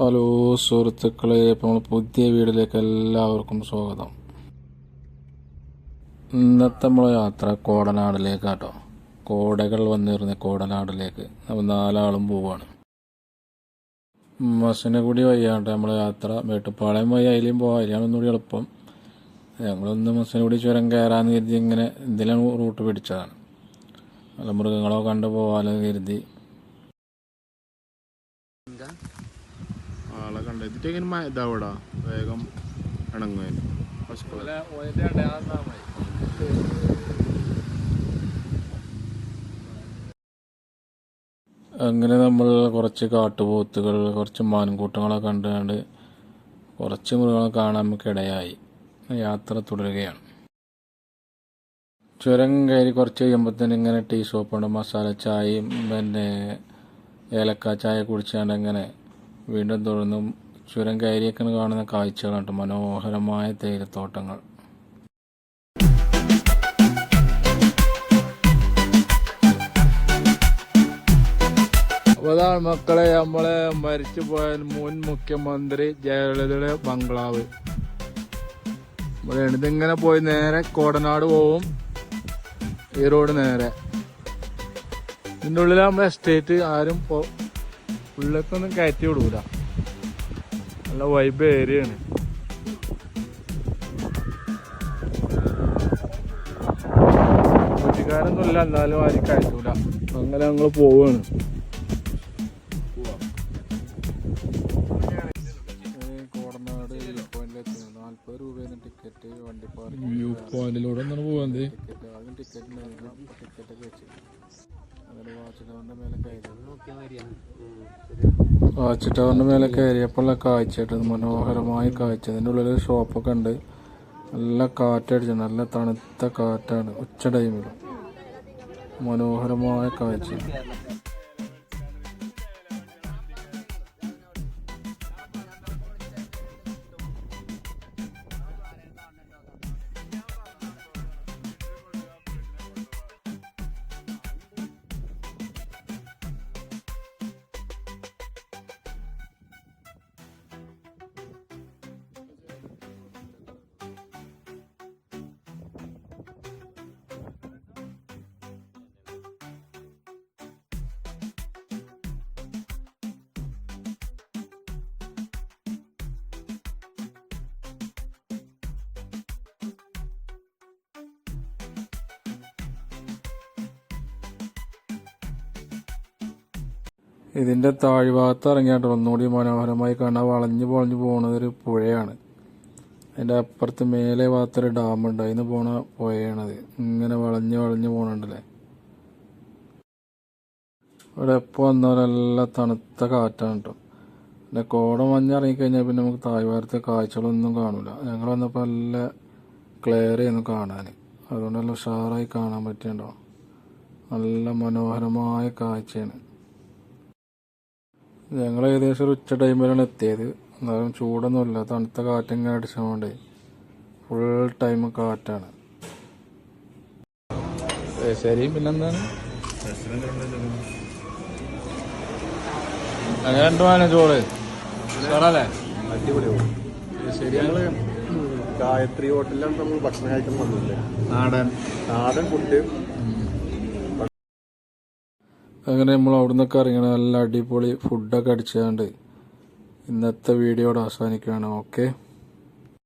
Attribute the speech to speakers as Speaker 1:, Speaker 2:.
Speaker 1: Hello സുഹൃത്തുക്കളെ ഇപ്പോൾ നമ്മൾ പുതിയ വീഡിയോയിലേക്ക് എല്ലാവർക്കും സ്വാഗതം. ഇന്നത്തെ നമ്മളെ യാത്ര കോടനാടിലേക്കാട്ടോ. കോടകൾ വന്നിരുന്ന കോടനാടിലേക്ക്. നമ്മൾ നാലാളും പോവാണ്. മസനഗുടി വഴിയാണ്ട് നമ്മളെ യാത്ര മേട്ടുപ്പാളയം വഴി അതിലും പോവാം. അതിലാണ് ഒന്നുകൂടി എളുപ്പം. ഞങ്ങളൊന്ന് മസനഗുടി ചുരം കയറാമെന്ന് കരുതി ഇങ്ങനെ ഇതിലാണ് റൂട്ട് പിടിച്ചതാണ്. നല്ല മൃഗങ്ങളോ കണ്ടു പോകാമെന്ന് കരുതി.
Speaker 2: ആളെ കണ്ടെത്തിട്ട് ഇങ്ങനെ ഇതാവടാ. വേഗം ഇണങ്ങുവാൻ
Speaker 1: അങ്ങനെ നമ്മൾ കുറച്ച് കാട്ടുപോത്തുകൾ കുറച്ച് മാൻകൂട്ടങ്ങളൊക്കെ കണ്ടുകൊണ്ട് കുറച്ച് മൃഗങ്ങളെ കാണാൻ നമുക്കിടയായി. യാത്ര തുടരുകയാണ്. ചുരം കയറി കുറച്ച് കഴിയുമ്പോഴത്തേന് ഇങ്ങനെ ടീ സോപ്പുണ്ട് മസാല ചായയും പിന്നെ ഏലക്ക ചായ കുടിച്ചാണ്ട് ഇങ്ങനെ വീണ്ടും തുടർന്നും ചുരം കയറിയൊക്കെ കാണുന്ന കാഴ്ചകളുണ്ട് മനോഹരമായ തേയിലത്തോട്ടങ്ങൾ. അതാണ് മക്കളെ നമ്മളെ മരിച്ചു പോയ മുൻ മുഖ്യമന്ത്രി ജയലളിതയുടെ ബംഗ്ലാവ്. ഇതിങ്ങനെ പോയി നേരെ കോടനാട് പോവും ഈ റോഡ് നേരെ. ഇതിന്റെ ഉള്ളിൽ നമ്മുടെ എസ്റ്റേറ്റ് ആരും ഉള്ളിലേക്കൊന്നും കയറ്റി വിടൂല. നല്ല വൈബ് ഏരിയയാണ് ഇല്ല എന്നാലും ആരും കയറ്റൂല അങ്ങനെ ഞങ്ങൾ പോവാണ്. കോടനാട് വ്യൂ പോയിന്റിലെത്തി. നാല്പത് രൂപയാണ് ടിക്കറ്റ് വണ്ടി പാർക്ക് വ്യൂ പോയിന്റിലൂടെ ടിക്കറ്റ് ആദ്യം ടിക്കറ്റ് ഒക്കെ ടിക്കറ്റ് ഒക്കെ വെച്ച് ടവറിന്റെ മേലെ കയറിയപ്പോഴുള്ള കാഴ്ച കേട്ടത് മനോഹരമായ കാഴ്ച. അതിന്റെ ഉള്ളിൽ ഷോപ്പൊക്കെ ഉണ്ട്. നല്ല കാറ്റടിച്ചു നല്ല തണുത്ത കാറ്റാണ്. ഉച്ച ടൈമിൽ മനോഹരമായ കാഴ്ച. ഇതിന്റെ താഴ്ഭാഗത്ത് ഇറങ്ങിയാട്ടോ ഒന്നുകൂടി മനോഹരമായി കാണാൻ വളഞ്ഞു പൊളഞ്ഞു പോകുന്നത് ഒരു പുഴയാണ്. അതിന്റെ അപ്പുറത്ത് മേലെ ഭാഗത്തൊരു ഡാമുണ്ട് അതിന് പോണ പുഴയാണത്. ഇങ്ങനെ വളഞ്ഞു വളഞ്ഞു പോകണുണ്ടല്ലേ ഇവിടെ എപ്പോൾ വന്നാലും നല്ല തണുത്ത കാറ്റാണ് കേട്ടോ. പിന്നെ കോട മഞ്ഞ് ഇറങ്ങിക്കഴിഞ്ഞാൽ പിന്നെ നമുക്ക് താഴ്വാരത്തെ കാഴ്ചകളൊന്നും കാണൂല. ഞങ്ങൾ വന്നപ്പോൾ നല്ല ക്ലിയർ ചെയ്യുന്നു കാണാൻ അതുകൊണ്ട് നല്ല ഉഷാറായി കാണാൻ പറ്റിയുണ്ടോ നല്ല മനോഹരമായ കാഴ്ചയാണ്. ഞങ്ങൾ ഏകദേശം ഒരു ഉച്ച ടൈമിലാണ് എത്തിയത്. എന്നാലും ചൂടൊന്നുമില്ല. തണുത്ത കാറ്റിങ്ങനെ അടിച്ചതുകൊണ്ട് ഫുൾ ടൈം കാറ്റാണ്. ശരി പിന്നെന്താണ്? അങ്ങനെ രണ്ടു മാന ചോറ്. ശരിയാണ്
Speaker 2: ഗായത്രി ഹോട്ടലിലാണ് നമ്മൾ ഭക്ഷണം കഴിക്കാൻ വന്നില്ലേ
Speaker 1: നാടൻ.
Speaker 2: നാടൻ ഫുഡ്
Speaker 1: അങ്ങനെ നമ്മൾ അവിടെ നിന്നൊക്കെ ഇറങ്ങണം നല്ല അടിപൊളി ഫുഡൊക്കെ അടിച്ചുകൊണ്ട് ഇന്നത്തെ വീഡിയോയുടെ അവസാനിക്കുകയാണ്. ഓക്കെ